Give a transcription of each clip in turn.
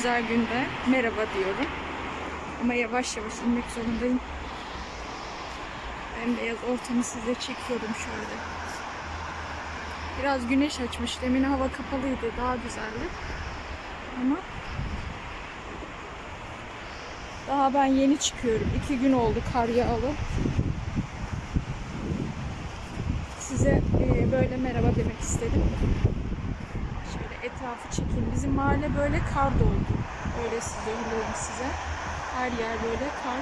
güzel günde merhaba diyorum. Ama yavaş yavaş inmek zorundayım. Bembeyaz ortamı size çekiyorum şöyle. Biraz güneş açmış. Demin hava kapalıydı. Daha güzeldi. Ama daha ben yeni çıkıyorum. İki gün oldu kar yağlı. Size e, böyle merhaba demek istedim. Etrafı çekeyim. Bizim mahalle böyle kar doldu. Öyle söylüyorum size. Her yer böyle kar.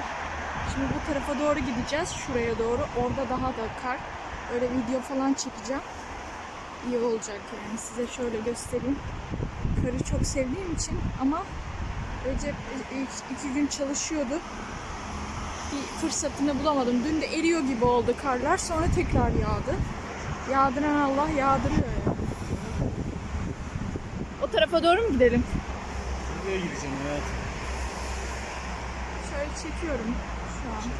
Şimdi bu tarafa doğru gideceğiz. Şuraya doğru. Orada daha da kar. Öyle video falan çekeceğim. İyi olacak yani. Size şöyle göstereyim. Karı çok sevdiğim için ama Recep iki gün çalışıyordu. Bir fırsatını bulamadım. Dün de eriyor gibi oldu karlar. Sonra tekrar yağdı. Yağdıran Allah yağdırıyor ya. O tarafa doğru mu gidelim? Nereye gideceğim hayat? Şöyle çekiyorum şu an.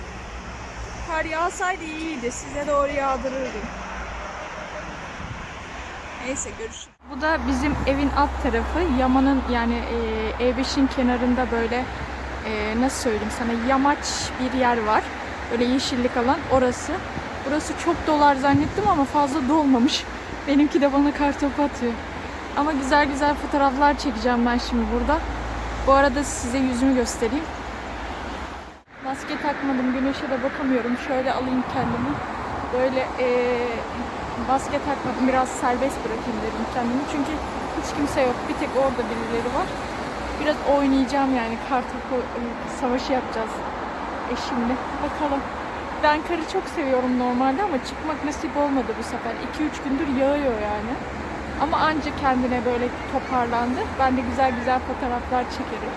Kar yağsaydı iyiydi. Size doğru yağdırırdım. Neyse görüşürüz. Bu da bizim evin alt tarafı. Yamanın yani e, E5'in kenarında böyle e, nasıl söyleyeyim sana yamaç bir yer var. Böyle yeşillik alan orası. Burası çok dolar zannettim ama fazla dolmamış. Benimki de bana kartopu atıyor. Ama güzel güzel fotoğraflar çekeceğim ben şimdi burada. Bu arada size yüzümü göstereyim. Maske takmadım, güneşe de bakamıyorum. Şöyle alayım kendimi. Böyle eee maske takmadım, biraz serbest bırakayım dedim kendimi. Çünkü hiç kimse yok. Bir tek orada birileri var. Biraz oynayacağım yani. Kartopu e, savaşı yapacağız eşimle. Bakalım. Ben karı çok seviyorum normalde ama çıkmak nasip olmadı bu sefer. 2-3 gündür yağıyor yani. Ama anca kendine böyle toparlandı. Ben de güzel güzel fotoğraflar çekerim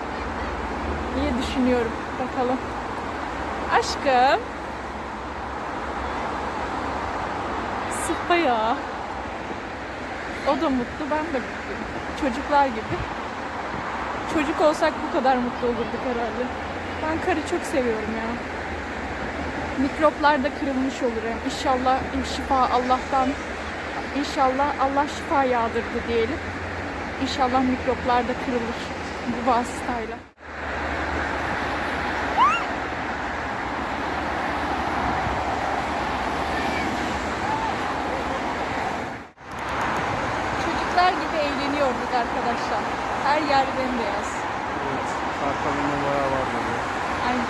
diye düşünüyorum. Bakalım. Aşkım. Sıpa ya. O da mutlu, ben de mutluyum. Çocuklar gibi. Çocuk olsak bu kadar mutlu olurduk herhalde. Ben karı çok seviyorum ya. Mikroplar da kırılmış olur hem. İnşallah şifa Allah'tan İnşallah Allah şifa yağdırdı diyelim. İnşallah mikroplar da kırılır bu vasıtayla. Çocuklar gibi eğleniyorduk arkadaşlar. Her yer bembeyaz. Evet. Kalınlığı bayağı var böyle. Aynen.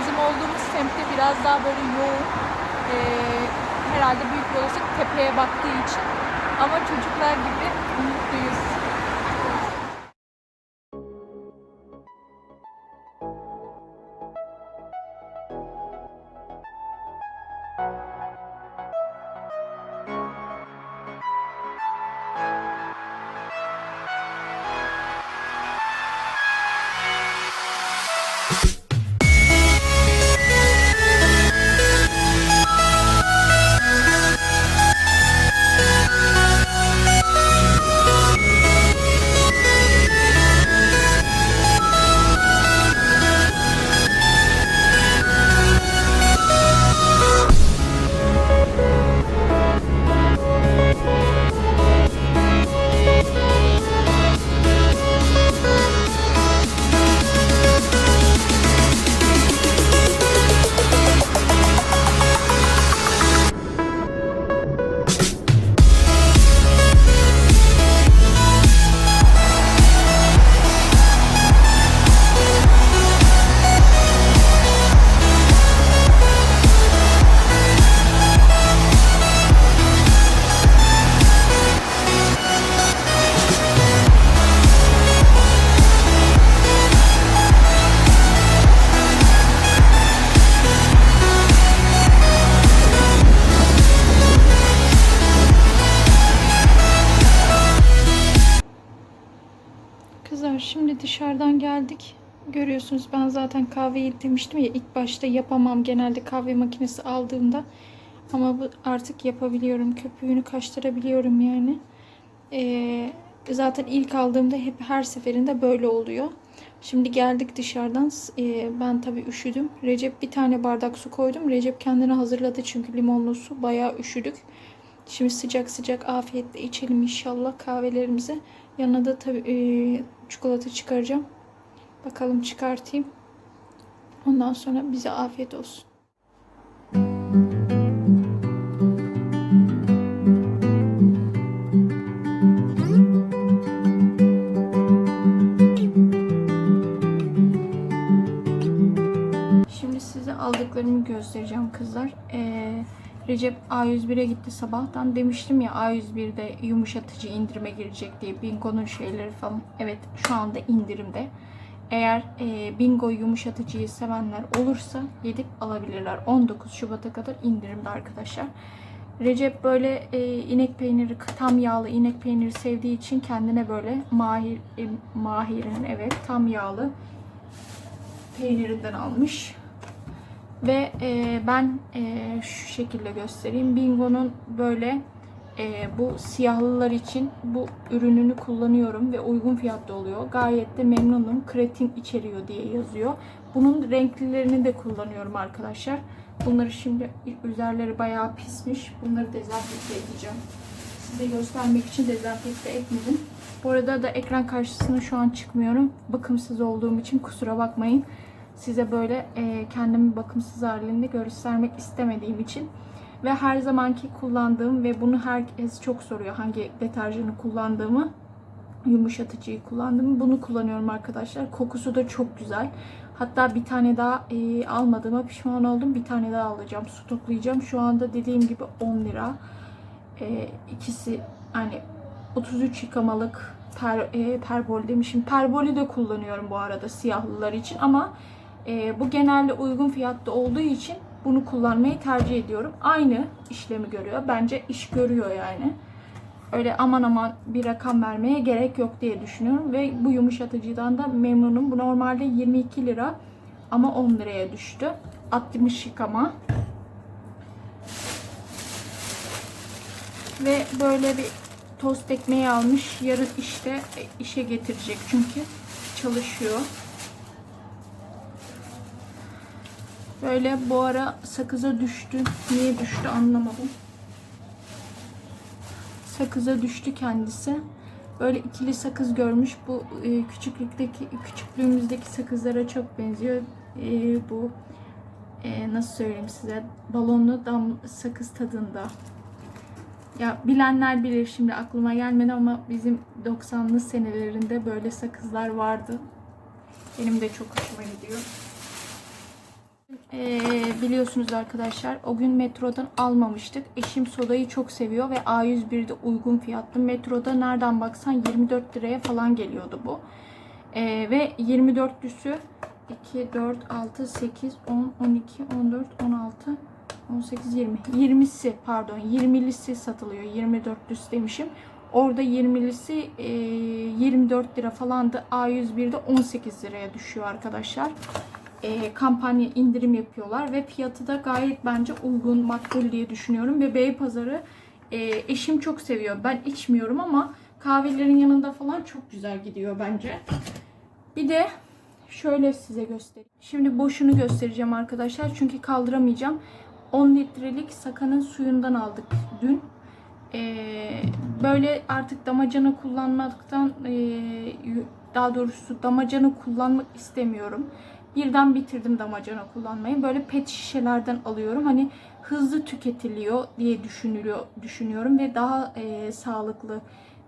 Bizim olduğumuz semtte biraz daha böyle yoğun. Ee, herhalde büyük bir olasılık tepeye baktığı için. Ama çocuklar gibi mutluyuz. Kızlar şimdi dışarıdan geldik. Görüyorsunuz ben zaten kahveyi demiştim ya ilk başta yapamam genelde kahve makinesi aldığımda. Ama bu artık yapabiliyorum. Köpüğünü kaçtırabiliyorum yani. Ee, zaten ilk aldığımda hep her seferinde böyle oluyor. Şimdi geldik dışarıdan. Ee, ben tabii üşüdüm. Recep bir tane bardak su koydum. Recep kendine hazırladı çünkü limonlu su. Bayağı üşüdük. Şimdi sıcak sıcak afiyetle içelim inşallah kahvelerimizi. Yanına da tabii e, çikolata çıkaracağım. Bakalım çıkartayım. Ondan sonra bize afiyet olsun. Şimdi size aldıklarımı göstereceğim kızlar. Ee, Recep A101'e gitti sabahtan. Demiştim ya A101'de yumuşatıcı indirime girecek diye Bingo'nun şeyleri falan. Evet şu anda indirimde. Eğer e, Bingo yumuşatıcıyı sevenler olursa gidip alabilirler. 19 Şubat'a kadar indirimde arkadaşlar. Recep böyle e, inek peyniri, tam yağlı inek peyniri sevdiği için kendine böyle mahir, e, mahirin evet tam yağlı peynirinden almış. Ve e, ben e, şu şekilde göstereyim. Bingo'nun böyle e, bu siyahlılar için bu ürününü kullanıyorum ve uygun fiyatlı oluyor. Gayet de memnunum. Kreatin içeriyor diye yazıyor. Bunun renklilerini de kullanıyorum arkadaşlar. Bunları şimdi üzerleri bayağı pismiş. Bunları dezenfekte edeceğim. Size göstermek için dezenfekte etmedim. Bu arada da ekran karşısına şu an çıkmıyorum. Bakımsız olduğum için kusura bakmayın. Size böyle e, kendimi bakımsız halinde göstermek istemediğim için ve her zamanki kullandığım ve bunu herkes çok soruyor hangi deterjanı kullandığımı yumuşatıcıyı kullandığımı bunu kullanıyorum arkadaşlar. Kokusu da çok güzel. Hatta bir tane daha e, almadığıma pişman oldum. Bir tane daha alacağım. Stoklayacağım. Şu anda dediğim gibi 10 lira. E, ikisi hani 33 yıkamalık per, e, perbol demişim. Perboli de kullanıyorum bu arada siyahlılar için ama e, bu genelde uygun fiyatta olduğu için bunu kullanmayı tercih ediyorum. Aynı işlemi görüyor. Bence iş görüyor yani. Öyle aman aman bir rakam vermeye gerek yok diye düşünüyorum. Ve bu yumuşatıcıdan da memnunum. Bu normalde 22 lira ama 10 liraya düştü. 60 yıkama. Ve böyle bir tost ekmeği almış. Yarın işte işe getirecek çünkü çalışıyor. Böyle bu ara sakıza düştü. Niye düştü anlamadım. Sakıza düştü kendisi. Böyle ikili sakız görmüş. Bu e, küçüklükteki küçüklüğümüzdeki sakızlara çok benziyor. E, bu e, nasıl söyleyeyim size balonlu dam sakız tadında. Ya bilenler bilir şimdi aklıma gelmedi ama bizim 90'lı senelerinde böyle sakızlar vardı. Benim de çok hoşuma gidiyor. Ee, biliyorsunuz arkadaşlar o gün metrodan almamıştık. Eşim sodayı çok seviyor ve A101'de uygun fiyatlı. Metroda nereden baksan 24 liraya falan geliyordu bu. Ee, ve 24'lüsü 2, 4, 6, 8, 10, 12, 14, 16, 18, 20. 20'si pardon 20'lisi satılıyor. 24'lüsü demişim. Orada 20'lisi e, 24 lira falandı. A101'de 18 liraya düşüyor arkadaşlar e, kampanya indirim yapıyorlar ve fiyatı da gayet bence uygun, makbul diye düşünüyorum ve Beypazarı e, eşim çok seviyor. Ben içmiyorum ama kahvelerin yanında falan çok güzel gidiyor bence. Bir de şöyle size göstereyim. Şimdi boşunu göstereceğim arkadaşlar çünkü kaldıramayacağım. 10 litrelik sakanın suyundan aldık dün. Ee, böyle artık damacana kullanmaktan e, daha doğrusu damacana kullanmak istemiyorum birden bitirdim damacana kullanmayı. Böyle pet şişelerden alıyorum. Hani hızlı tüketiliyor diye düşünülüyor düşünüyorum ve daha e, sağlıklı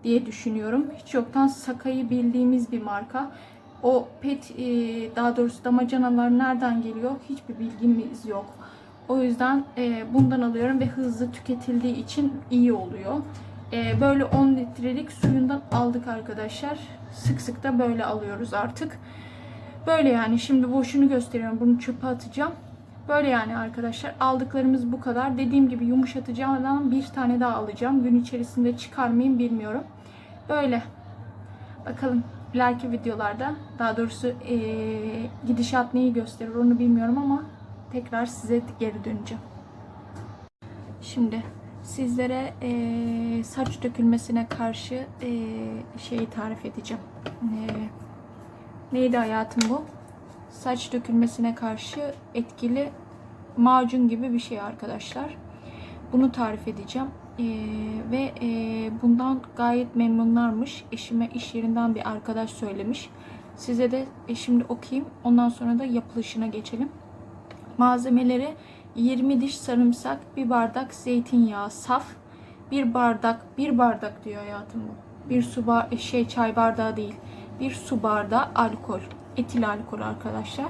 diye düşünüyorum. Hiç yoktan Saka'yı bildiğimiz bir marka. O pet e, daha doğrusu damacanalar nereden geliyor hiçbir bilgimiz yok. O yüzden e, bundan alıyorum ve hızlı tüketildiği için iyi oluyor. E, böyle 10 litrelik suyundan aldık arkadaşlar. Sık sık da böyle alıyoruz artık. Böyle yani şimdi boşunu gösteriyorum. Bunu çöpe atacağım. Böyle yani arkadaşlar aldıklarımız bu kadar. Dediğim gibi yumuşatıcıdan bir tane daha alacağım. Gün içerisinde çıkar mıyım bilmiyorum. Böyle. Bakalım ileriki videolarda daha doğrusu ee, gidişat neyi gösterir onu bilmiyorum ama tekrar size geri döneceğim. Şimdi sizlere ee, saç dökülmesine karşı ee, şeyi tarif edeceğim. Ee, Neydi hayatım bu? Saç dökülmesine karşı etkili macun gibi bir şey arkadaşlar. Bunu tarif edeceğim. Ee, ve e, bundan gayet memnunlarmış. Eşime iş yerinden bir arkadaş söylemiş. Size de e, şimdi okuyayım. Ondan sonra da yapılışına geçelim. Malzemeleri 20 diş sarımsak, bir bardak zeytinyağı saf, bir bardak, bir bardak diyor hayatım bu. Bir su bar- şey çay bardağı değil. Bir su bardağı alkol. Etil alkol arkadaşlar.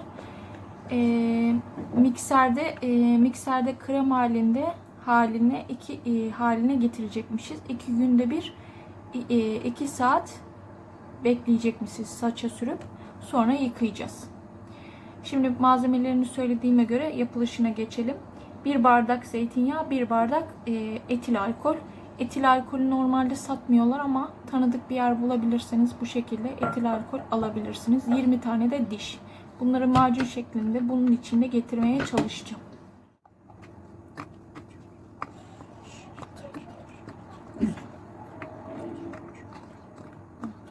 Ee, mikserde e, mikserde krem halinde haline iki e, haline getirecekmişiz. İki günde bir e, iki saat bekleyecekmişiz saça sürüp sonra yıkayacağız. Şimdi malzemelerini söylediğime göre yapılışına geçelim. Bir bardak zeytinyağı, bir bardak e, etil alkol. Etil alkolü normalde satmıyorlar ama tanıdık bir yer bulabilirseniz bu şekilde etil alkol alabilirsiniz. 20 tane de diş. Bunları macun şeklinde bunun içinde getirmeye çalışacağım.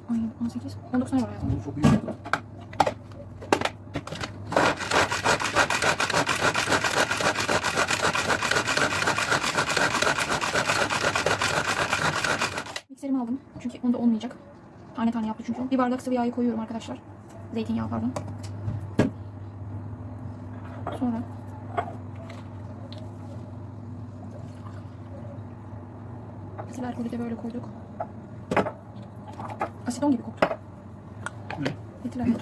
Ay 18, 19 tane var ya. Çok iyi. Onda olmayacak. Tane tane yaptı çünkü. Bir bardak sıvı yağı koyuyorum arkadaşlar. Zeytinyağı pardon. Sonra Asil alkolü de böyle koyduk. Asidon gibi koktu. Ne? Etil alkol.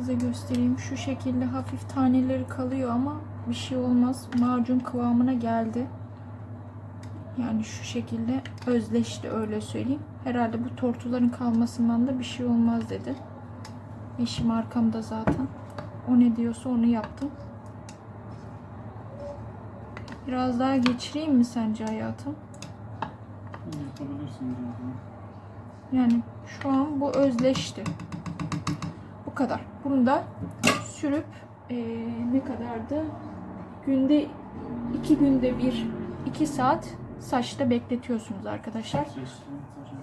Size göstereyim. Şu şekilde hafif taneleri kalıyor ama bir şey olmaz. Macun kıvamına geldi. Yani şu şekilde özleşti öyle söyleyeyim. Herhalde bu tortuların kalmasından da bir şey olmaz dedi. Eşim arkamda zaten. O ne diyorsa onu yaptım. Biraz daha geçireyim mi sence hayatım? Yapabilirsin. Yani şu an bu özleşti. Bu kadar. Bunu da sürüp eee, ne kadardı? Günde iki günde bir iki saat saçta bekletiyorsunuz arkadaşlar.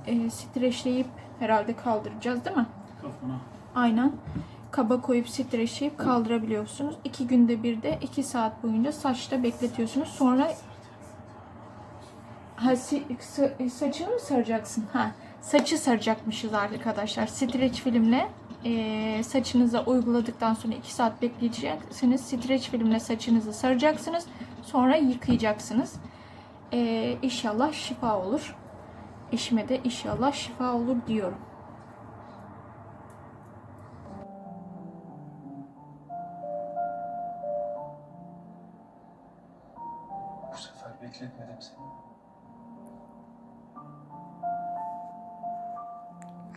Eee, streçleyip herhalde kaldıracağız değil mi? Kafana. Aynen. Kaba koyup streçleyip kaldırabiliyorsunuz. İki günde bir de iki saat boyunca saçta bekletiyorsunuz. Sonra ha, saçını mı saracaksın? Ha, saçı saracakmışız arkadaşlar. Streç filmle eee, saçınıza uyguladıktan sonra iki saat bekleyeceksiniz. Streç filmle saçınızı saracaksınız. Sonra yıkayacaksınız. Eee inşallah şifa olur. Eşime de inşallah şifa olur diyorum. Bu sefer bekletmedim seni.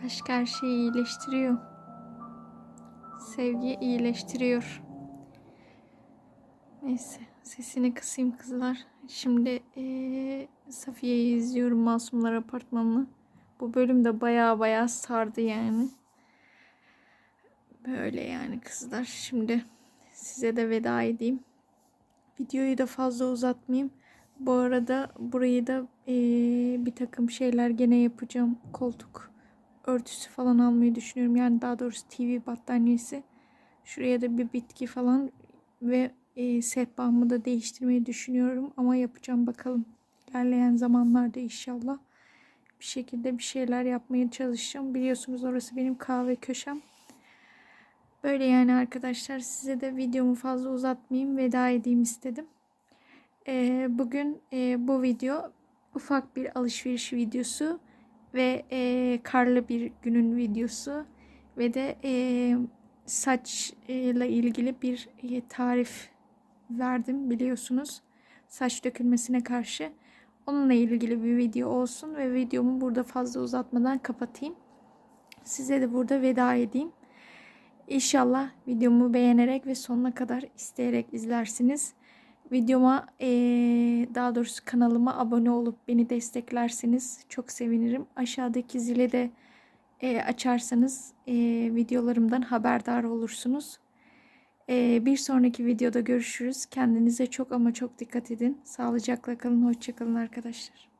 Aşk her şeyi iyileştiriyor. Sevgi iyileştiriyor. Neyse sesini kısayım kızlar. Şimdi eee, Safiye'yi izliyorum Masumlar Apartmanı'nı. Bu bölüm de baya baya sardı yani. Böyle yani kızlar. Şimdi size de veda edeyim. Videoyu da fazla uzatmayayım. Bu arada burayı da eee, bir takım şeyler gene yapacağım. Koltuk örtüsü falan almayı düşünüyorum. Yani daha doğrusu TV battaniyesi. Şuraya da bir bitki falan ve e, sehpamı da değiştirmeyi düşünüyorum. Ama yapacağım bakalım. İlerleyen zamanlarda inşallah bir şekilde bir şeyler yapmaya çalışacağım. Biliyorsunuz orası benim kahve köşem. Böyle yani arkadaşlar size de videomu fazla uzatmayayım veda edeyim istedim. Ee, bugün e, bu video ufak bir alışveriş videosu ve e, karlı bir günün videosu ve de e, saçla ilgili bir e, tarif verdim biliyorsunuz. Saç dökülmesine karşı. Onunla ilgili bir video olsun ve videomu burada fazla uzatmadan kapatayım. Size de burada veda edeyim. İnşallah videomu beğenerek ve sonuna kadar isteyerek izlersiniz. Videoma eee, daha doğrusu kanalıma abone olup beni desteklerseniz çok sevinirim. Aşağıdaki zile de eee, açarsanız eee, videolarımdan haberdar olursunuz. Eee, bir sonraki videoda görüşürüz. Kendinize çok ama çok dikkat edin. Sağlıcakla kalın, hoşçakalın arkadaşlar.